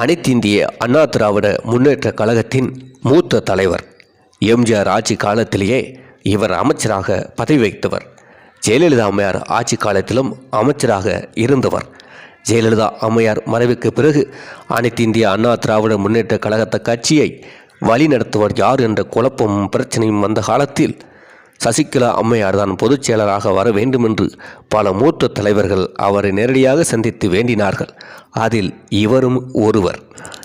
அனைத்திந்திய அண்ணா திராவிட முன்னேற்ற கழகத்தின் மூத்த தலைவர். எம்ஜிஆர் ஆட்சி காலத்திலேயே இவர் அமைச்சராக பதவி வகித்தவர். ஜெயலலிதா அம்மையார் ஆட்சி காலத்திலும் அமைச்சராக இருந்தவர். ஜெயலலிதா அம்மையார் மறைவுக்கு பிறகு அனைத்து இந்திய அண்ணா திராவிட முன்னேற்ற கழகத்த கட்சியை வழிநடத்துவர் யார் என்ற குழப்பமும் பிரச்சனையும் வந்த காலத்தில் சசிகலா அம்மையார் தான் பொதுச் செயலராக வர வேண்டுமென்று பல மூத்த தலைவர்கள் அவரை நேரடியாக சந்தித்து வேண்டினார்கள். அதில் இவரும் ஒருவர்.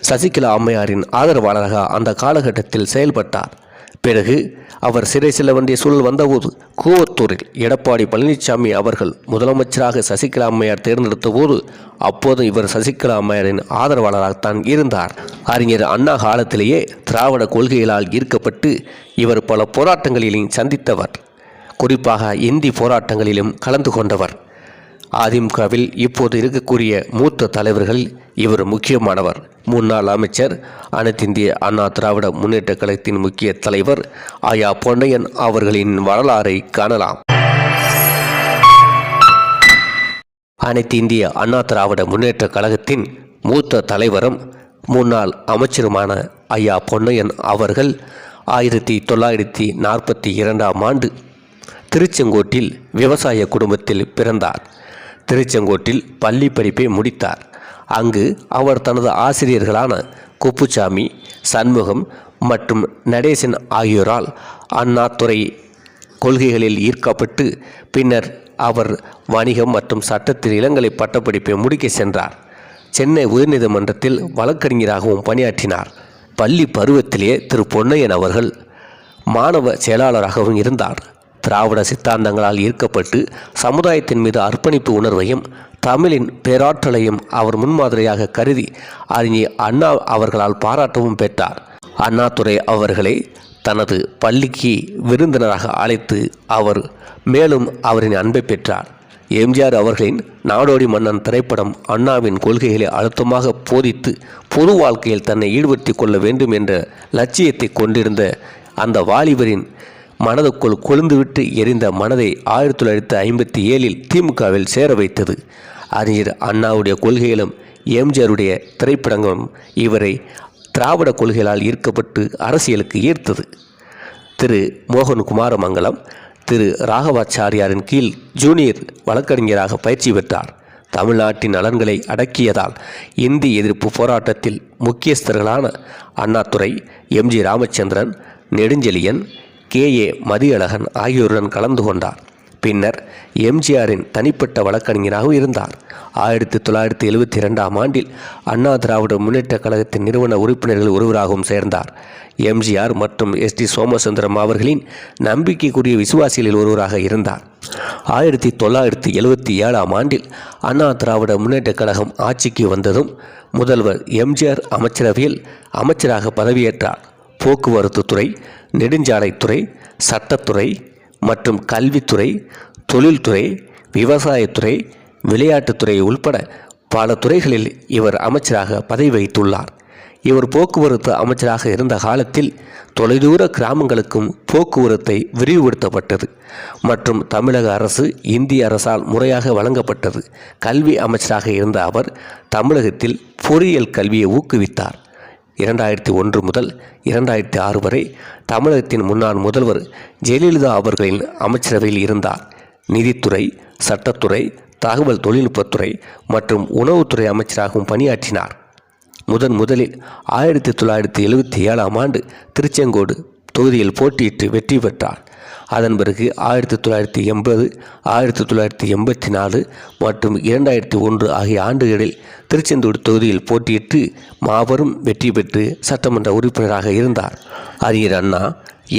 சசிகலா அம்மையாரின் ஆதரவாளராக அந்த காலகட்டத்தில் செயல்பட்டார். பிறகு அவர் சிறை செல்ல வேண்டிய சூழல் வந்தபோது கூவத்தூரில் எடப்பாடி பழனிசாமி அவர்கள் முதலமைச்சராக சசிகலா அம்மையார் தேர்ந்தெடுத்த போது அப்போது இவர் சசிகலா அம்மையாரின் ஆதரவாளராகத்தான் இருந்தார். அறிஞர் அண்ணா காலத்திலேயே திராவிட கொள்கைகளால் ஈர்க்கப்பட்டு இவர் பல போராட்டங்களிலும் சந்தித்தவர். குறிப்பாக இந்தி போராட்டங்களிலும் கலந்து கொண்டவர். அதிமுகவில் இப்போது இருக்கக்கூடிய மூத்த தலைவர்கள் இவர் முக்கியமானவர். முன்னாள் அமைச்சர் அனைத்திந்திய அண்ணா திராவிட முன்னேற்ற கழகத்தின் முக்கிய தலைவர் ஆயா பொன்னையன் அவர்களின் வரலாறை காணலாம். அனைத்து இந்திய அண்ணா திராவிட முன்னேற்ற கழகத்தின் மூத்த தலைவரும் முன்னாள் அமைச்சருமான ஐயா பொன்னையன் அவர்கள் ஆயிரத்தி தொள்ளாயிரத்தி நாற்பத்தி இரண்டாம் ஆண்டு திருச்செங்கோட்டில் விவசாய குடும்பத்தில் பிறந்தார். திருச்செங்கோட்டில் பள்ளி படிப்பை முடித்தார். அங்கு அவர் தனது ஆசிரியர்களான குப்புசாமி சண்முகம் மற்றும் நடேசன் ஆகியோரால் அண்ணாதுறை கொள்கைகளில் ஈர்க்கப்பட்டு பின்னர் அவர் வணிகம் மற்றும் சட்டத்தில் இளங்கலை பட்டப்படிப்பை முடிக்க சென்றார். சென்னை உயர்நீதிமன்றத்தில் வழக்கறிஞராகவும் பணியாற்றினார். பள்ளி பருவத்திலேயே திரு பொன்னையன் அவர்கள் மாணவ செயலாளராகவும் இருந்தார். திராவிட சித்தாந்தங்களால் ஈர்க்கப்பட்டு சமுதாயத்தின் மீது அர்ப்பணிப்பு உணர்வையும் தமிழின் பேராற்றலையும் அவர் முன்மாதிரியாக கருதி அறிஞர் அண்ணா அவர்களால் பாராட்டவும் பெற்றார். அண்ணாதுரை அவர்களை தனது பள்ளிக்கு விருந்தினராக அழைத்து அவர் மேலும் அவரின் அன்பை பெற்றார். எம்ஜிஆர் அவர்களின் நாடோடி மன்னன் திரைப்படம் அண்ணாவின் கொள்கைகளை அழுத்தமாக போதித்து பொது வாழ்க்கையில் தன்னை ஈடுபடுத்தி கொள்ள வேண்டும் என்ற லட்சியத்தை கொண்டிருந்த அந்த வாலிபரின் மனதுக்குள் கொழுந்துவிட்டு எரிந்த மனதை ஆயிரத்தி தொள்ளாயிரத்தி ஐம்பத்தி ஏழில் திமுகவில் சேர வைத்தது. அறிஞர் அண்ணாவுடைய கொள்கைகளும் எம்ஜிஆருடைய திரைப்படங்களும் இவரை திராவிட கொள்கைகளால் ஈர்க்கப்பட்டு அரசியலுக்கு ஈர்த்தது. திரு. மோகன் குமாரமங்கலம் திரு. ராகவாச்சாரியாரின் கீழ் ஜூனியர் வழக்கறிஞராக பயிற்சி பெற்றார். தமிழ்நாட்டின் நலன்களை அடக்கியதால் இந்தி எதிர்ப்பு போராட்டத்தில் முக்கியஸ்தர்களான Annadurai M G Ramachandran Nedunchezhiyan K. A. Mathiyazhagan ஆகியோருடன் கலந்து கொண்டார். பின்னர் எம்ஜிஆரின் தனிப்பட்ட வழக்கறிஞராகவும் இருந்தார். ஆயிரத்தி தொள்ளாயிரத்தி எழுபத்தி இரண்டாம் ஆண்டில் அண்ணா திராவிட முன்னேற்றக் கழகத்தின் நிறுவன உறுப்பினர்கள் ஒருவராகவும் சேர்ந்தார். எம்ஜிஆர் மற்றும் எஸ். டி. சோமசுந்தரம் அவர்களின் நம்பிக்கைக்குரிய விசுவாசிகளில் ஒருவராக இருந்தார். ஆயிரத்தி தொள்ளாயிரத்தி எழுபத்தி ஏழாம் ஆண்டில் அண்ணா திராவிட முன்னேற்றக் கழகம் ஆட்சிக்கு வந்ததும் முதல்வர் எம்ஜிஆர் அமைச்சரவையில் அமைச்சராக பதவியேற்றார். போக்குவரத்து துறை நெடுஞ்சாலைத்துறை சட்டத்துறை மற்றும் கல்வித்துறை தொழில்துறை விவசாயத்துறை விளையாட்டுத்துறை உள்பட பல துறைகளில் இவர் அமைச்சராக பதவி வகித்துள்ளார் இவர் போக்குவரத்து அமைச்சராக இருந்த காலத்தில் தொலைதூர கிராமங்களுக்கும் போக்குவரத்தை விரிவுபடுத்தப்பட்டது மற்றும் தமிழக அரசு இந்திய அரசால் முறையாக வழங்கப்பட்டது. கல்வி அமைச்சராக இருந்த அவர் தமிழகத்தில் பொறியியல் கல்வியை ஊக்குவித்தார். இரண்டாயிரத்தி ஒன்று முதல் இரண்டாயிரத்தி ஆறு வரை தமிழகத்தின் முன்னாள் முதல்வர் ஜெயலலிதா அவர்களின் அமைச்சரவையில் இருந்தார். நிதித்துறை சட்டத்துறை தகவல் தொழில்நுட்பத்துறை மற்றும் உணவுத்துறை அமைச்சராகவும் பணியாற்றினார். முதன் முதலில் ஆயிரத்தி தொள்ளாயிரத்தி எழுபத்தி ஏழாம் ஆண்டு திருச்செங்கோடு தொகுதியில் போட்டியிட்டு வெற்றி பெற்றார். அதன் பிறகு ஆயிரத்தி தொள்ளாயிரத்தி எண்பது ஆயிரத்தி தொள்ளாயிரத்தி எண்பத்தி நாலு மற்றும் இரண்டாயிரத்தி ஒன்று ஆகிய ஆண்டுகளில் திருச்செந்தூர் தொகுதியில் போட்டியிட்டு மாபெரும் வெற்றி பெற்று சட்டமன்ற உறுப்பினராக இருந்தார். அறிஞர் அண்ணா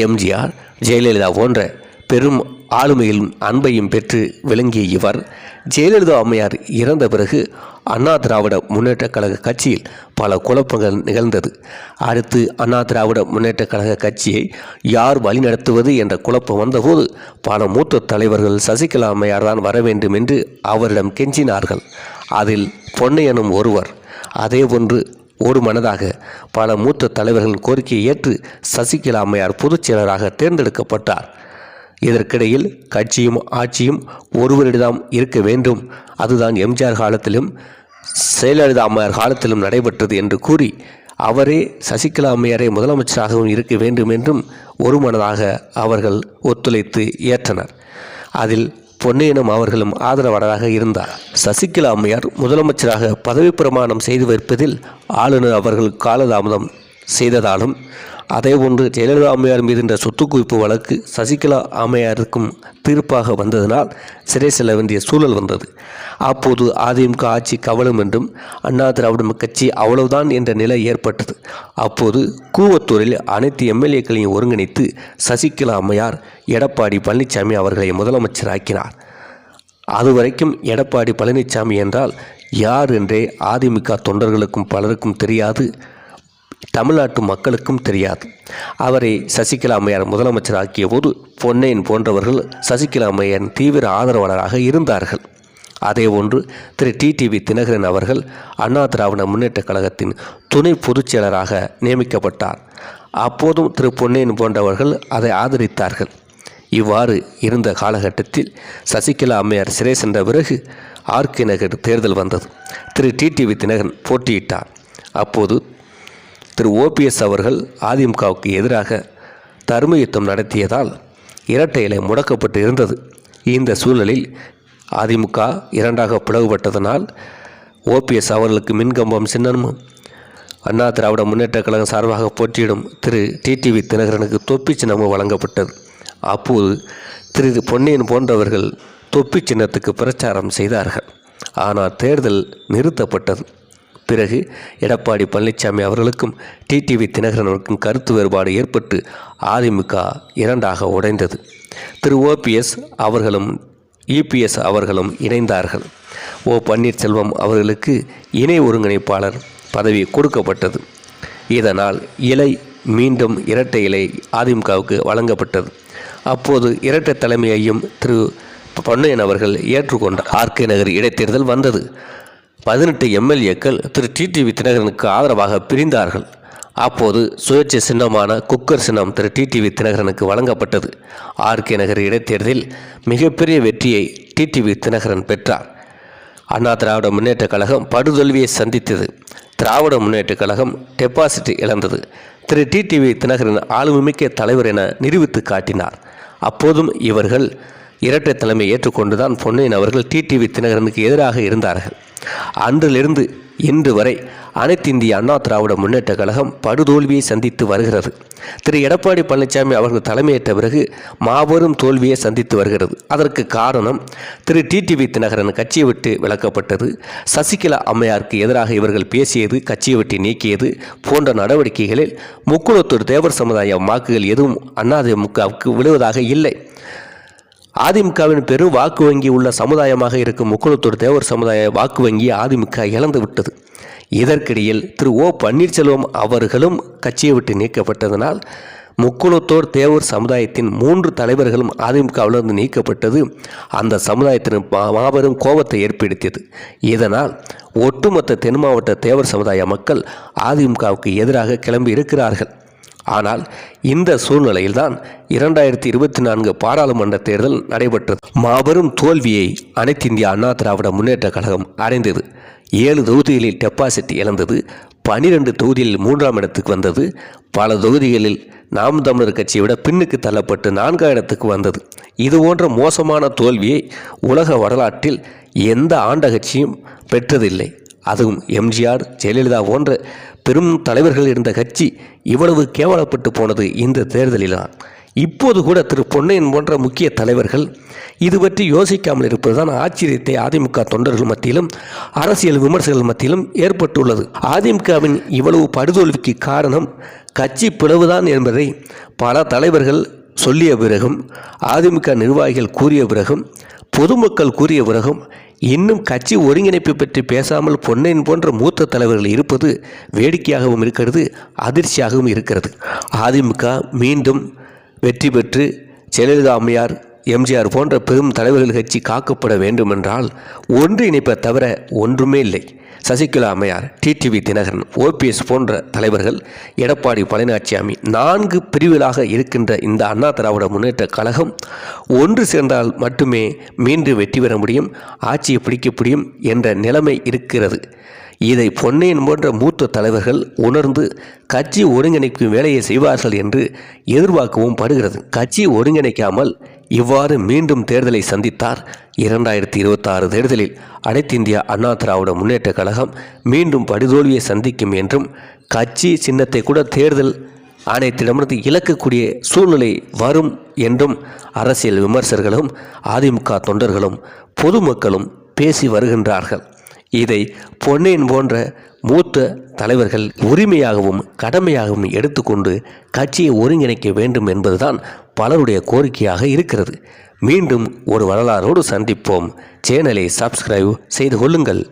எம்ஜிஆர் ஜெயலலிதா போன்ற பெரும் ஆளுமையிலும் அன்பையும் பெற்று விளங்கிய இவர் ஜெயலலிதா அம்மையார் இறந்த பிறகு அண்ணா திராவிட முன்னேற்றக் கழக கட்சியில் பல குழப்பங்கள் நிகழ்ந்தது. அடுத்து அண்ணா திராவிட முன்னேற்றக் கழக கட்சியை யார் வழிநடத்துவது என்ற குழப்பம் வந்தபோது பல மூத்த தலைவர்கள் சசிகலா அம்மையார் தான் வர வேண்டும் என்று அவரிடம் கெஞ்சினார்கள். அதில் பொன்னையனும் ஒருவர் அதேபோன்று ஒரு மனதாக பல மூத்த தலைவர்களின் கோரிக்கையை ஏற்று சசிகலா அம்மையார் பொதுச் செயலராக தேர்ந்தெடுக்கப்பட்டார். இதற்கிடையில் கட்சியும் ஆட்சியும் ஒருவரிடம் இருக்க வேண்டும். அதுதான் எம்ஜிஆர் காலத்திலும் செயலலிதா அம்மையார் காலத்திலும் நடைபெற்றது என்று கூறி அவரே சசிகலா அம்மையாரை முதலமைச்சராகவும் இருக்க வேண்டும் என்றும் ஒருமனதாக அவர்கள் ஒத்துழைத்து ஏற்றனர். அதில் பொன்னையனும் அவர்களும் ஆதரவாளராக இருந்தார். சசிகலா அம்மையார் முதலமைச்சராக பதவி பிரமாணம் செய்து வைப்பதில் ஆளுநர் அவர்கள் காலதாமதம் செய்ததாலும் அதே ஒன்று ஜெயலலிதா அம்மையார் மீது என்ற சொத்து குவிப்பு வழக்கு சசிகலா அம்மையாருக்கும் தீர்ப்பாக வந்ததனால் சிறை செல்ல வேண்டிய சூழல் வந்தது. அப்போது அதிமுக ஆட்சி கவலும் என்றும் அண்ணா திராவிட கட்சி அவ்வளவுதான் என்ற நிலை ஏற்பட்டது. அப்போது கூவத்தூரில் அனைத்து எம்எல்ஏக்களையும் ஒருங்கிணைத்து சசிகலா அம்மையார் எடப்பாடி பழனிசாமி அவர்களை முதலமைச்சராக்கினார். அதுவரைக்கும் எடப்பாடி பழனிசாமி என்றால் யார் என்றே அதிமுக தொண்டர்களுக்கும் பலருக்கும் தெரியாது. தமிழ்நாட்டு மக்களுக்கும் தெரியாது. அவரை சசிகலா அம்மையார் முதலமைச்சராக்கிய போது பொன்னையன் போன்றவர்கள் சசிகலா அம்மையாரின் தீவிர ஆதரவாளராக இருந்தார்கள். அதே ஒன்று திரு டிடிவி தினகரன் அவர்கள் அண்ணா திராவிட முன்னேற்றக் கழகத்தின் துணை பொதுச் செயலராக நியமிக்கப்பட்டார். அப்போதும் திரு பொன்னையன் போன்றவர்கள் அதை ஆதரித்தார்கள். இவ்வாறு இருந்த காலகட்டத்தில் சசிகலா அம்மையார் சிறை சென்ற பிறகு ஆர்கே நகர் தேர்தல் வந்தது. திரு டிடிவி தினகரன் போட்டியிட்டார். அப்போது திரு ஓபிஎஸ் அவர்கள் அதிமுகவுக்கு எதிராக தர்ம யுத்தம் நடத்தியதால் இரட்டை இலை முடக்கப்பட்டு இருந்தது. இந்த சூழலில் அதிமுக இரண்டாக பிளவுபட்டதனால் ஓபிஎஸ் அவர்களுக்கு மின்கம்பம் சின்னமும். அண்ணா திராவிட முன்னேற்றக் கழகம் சார்பாக போட்டியிடும் திரு டிடிவி தினகரனுக்கு தொப்பி சின்னமும் வழங்கப்பட்டது. அப்போது திரு பொன்னியன் போன்றவர்கள் தொப்பி சின்னத்துக்கு பிரச்சாரம் செய்தார்கள். ஆனால் தேர்தல் நிறுத்தப்பட்டது. பிறகு எடப்பாடி பழனிசாமி அவர்களுக்கும் டிடிவி தினகரனுக்கும் கருத்து வேறுபாடு ஏற்பட்டு அதிமுக இரண்டாக உடைந்தது. திரு ஓபிஎஸ் அவர்களும் இபிஎஸ் அவர்களும் இணைந்தார்கள். ஓ பன்னீர்செல்வம் அவர்களுக்கு இணை ஒருங்கிணைப்பாளர் பதவி கொடுக்கப்பட்டது. இதனால் இலை மீண்டும் இரட்டை இலை அதிமுகவுக்கு வழங்கப்பட்டது. அப்போது இரட்டை தலைமையையும் திரு பொன்னையன் அவர்கள் ஏற்றுக்கொண்டார் ஆர்கே நகர் இடைத்தேர்தல் வந்தது. பதினெட்டு எம்எல்ஏக்கள் திரு டிடிவி தினகரனுக்கு ஆதரவாக பிரிந்தார்கள். அப்போது சுயேட்சை சின்னமான குக்கர் சின்னம் திரு டிடிவி தினகரனுக்கு வழங்கப்பட்டது. ஆர்கே நகர் இடைத்தேர்தலில் மிகப்பெரிய வெற்றியை டிடிவி தினகரன் பெற்றார். அண்ணா திராவிட முன்னேற்றக் கழகம் படுதோல்வியை சந்தித்தது. திராவிட முன்னேற்றக் கழகம் டெபாசிட் இழந்தது. திரு டிடிவி தினகரன் ஆளுமைமிக்க தலைவர் என நிரூபித்து காட்டினார். அப்போதும் இவர்கள் இரட்டை தலைமை ஏற்றுக்கொண்டுதான் பொன்னையன் அவர்கள் டிடிவி தினகரனுக்கு எதிராக இருந்தார்கள். அன்றிலிருந்து இன்று வரை அனைத்து இந்திய அண்ணா திராவிட முன்னேற்ற கழகம் படுதோல்வியை சந்தித்து வருகிறது. திரு. எடப்பாடி பழனிசாமி அவர்கள் தலைமையேற்ற பிறகு மாபெரும் தோல்வியை சந்தித்து வருகிறது. அதற்கு காரணம் திரு. டிடிவி தினகரன் கட்சியை விட்டு விலக்கப்பட்டது. சசிகலா அம்மையாருக்கு எதிராக இவர்கள் பேசியது கட்சியை விட்டு நீக்கியது போன்ற நடவடிக்கைகளில் முக்குளத்தூர் தேவர் சமுதாய வாக்குகள் எதுவும் அண்ணாதிமுகவுக்கு விழுவதாக இல்லை. அதிமுகவின் பெரும் வாக்கு வங்கி உள்ள சமுதாயமாக இருக்கும் முக்குளத்தூர் தேவர் சமுதாய வாக்கு வங்கி அதிமுக இழந்து விட்டது. இதற்கிடையில் திரு ஓ பன்னீர்செல்வம் அவர்களும் கட்சியை விட்டு நீக்கப்பட்டதனால் முக்குளத்தோர் தேவர் சமுதாயத்தின் மூன்று தலைவர்களும் அதிமுகவிலிருந்து நீக்கப்பட்டது. அந்த சமுதாயத்தின் மா- மாபெரும் கோபத்தை ஏற்படுத்தியது. இதனால் ஒட்டுமொத்த தென் மாவட்ட தேவர் சமுதாய மக்கள் அதிமுகவுக்கு எதிராக கிளம்பி இருக்கிறார்கள். ஆனால் இந்த சூழ்நிலையில்தான் இரண்டாயிரத்தி இருபத்தி நான்கு பாராளுமன்ற தேர்தல் நடைபெற்றது. மாபெரும் தோல்வியை அனைத்து இந்திய அண்ணா திராவிட முன்னேற்றக் கழகம் அடைந்தது. ஏழு தொகுதிகளில் டெபாசிட் இழந்தது. பனிரெண்டு தொகுதியில் மூன்றாம் இடத்துக்கு வந்தது. பல தொகுதிகளில் நாம் தமிழர் கட்சியை விட பின்னுக்கு தள்ளப்பட்டு நான்காம் இடத்துக்கு வந்தது. இது போன்ற மோசமான தோல்வியை உலக வரலாற்றில் எந்த ஆண்ட கட்சியும் பெற்றதில்லை. அதுவும் எம்ஜிஆர் ஜெயலலிதா போன்ற பெரும் தலைவர்கள் இருந்த கட்சி இவ்வளவு கேவலப்பட்டு போனது இந்த தேர்தலில்தான். இப்போது கூட திரு பொன்னையன் போன்ற முக்கிய தலைவர்கள் இது பற்றி யோசிக்காமல் இருப்பதுதான் ஆச்சரியத்தை அதிமுக தொண்டர்கள் மத்தியிலும் அரசியல் விமர்சகர்கள் மத்தியிலும் ஏற்பட்டுள்ளது. அதிமுகவின் இவ்வளவு படுதோல்விக்கு காரணம் கட்சி பிளவுதான் என்பதை பல தலைவர்கள் சொல்லிய பிறகும் அதிமுக நிர்வாகிகள் கூறிய பிறகும் பொதுமக்கள் கூறிய பிறகும் இன்னும் கட்சி ஒருங்கிணைப்பு பற்றி பேசாமல் பொன்னையன் போன்ற மூத்த தலைவர்கள் இருப்பது வேடிக்கையாகவும் இருக்கிறது அதிர்ச்சியாகவும் இருக்கிறது. அதிமுக மீண்டும் வெற்றி பெற்று ஜெயலலிதா அம்மையார் எம்ஜிஆர் போன்ற பெரும் தலைவர்கள் கட்சி காக்கப்பட வேண்டுமென்றால் ஒன்றிணைப்பை தவிர ஒன்றுமே இல்லை. சசிகலா அம்மையார் டிடிவி தினகரன் ஓபிஎஸ் போன்ற தலைவர்கள் எடப்பாடி பழனிசாமி நான்கு பிரிவுகளாக இருக்கின்ற இந்த அண்ணா திராவிட முன்னேற்ற கழகம் ஒன்று சேர்ந்தால் மட்டுமே மீண்டும் வெற்றி பெற முடியும் ஆட்சியை பிடிக்க முடியும் என்ற நிலைமை இருக்கிறது. இதை பொன்னையன் போன்ற மூத்த தலைவர்கள் உணர்ந்து கட்சி ஒருங்கிணைக்கும் வேலையை செய்வார்கள் என்று எதிர்பார்க்கவும் படுகிறது. கட்சி ஒருங்கிணைக்காமல் இவ்வாறு மீண்டும் தேர்தலை சந்தித்தார். இரண்டாயிரத்தி இருபத்தாறு தேர்தலில் அனைத்திந்திய அண்ணா திராவிட முன்னேற்ற கழகம் மீண்டும் படுதோல்வியை சந்திக்கும் என்றும் கட்சி சின்னத்தை கூட தேர்தல் ஆணையத்திடமிருந்து இழக்கக்கூடிய சூழ்நிலை வரும் என்றும் அரசியல் விமர்சகர்களும் அதிமுக தொண்டர்களும் பொதுமக்களும் பேசி வருகின்றார்கள். இதை பொன்னையின் போன்ற மூத்த தலைவர்கள் உரிமையாகவும் கடமையாகவும் எடுத்துக்கொண்டு கட்சியை ஒருங்கிணைக்க வேண்டும் என்பதுதான் பலருடைய கோரிக்கையாக இருக்கிறது. மீண்டும் ஒரு வரலாறோடு சந்திப்போம். சேனலை சப்ஸ்கிரைப் செய்து கொள்ளுங்கள்.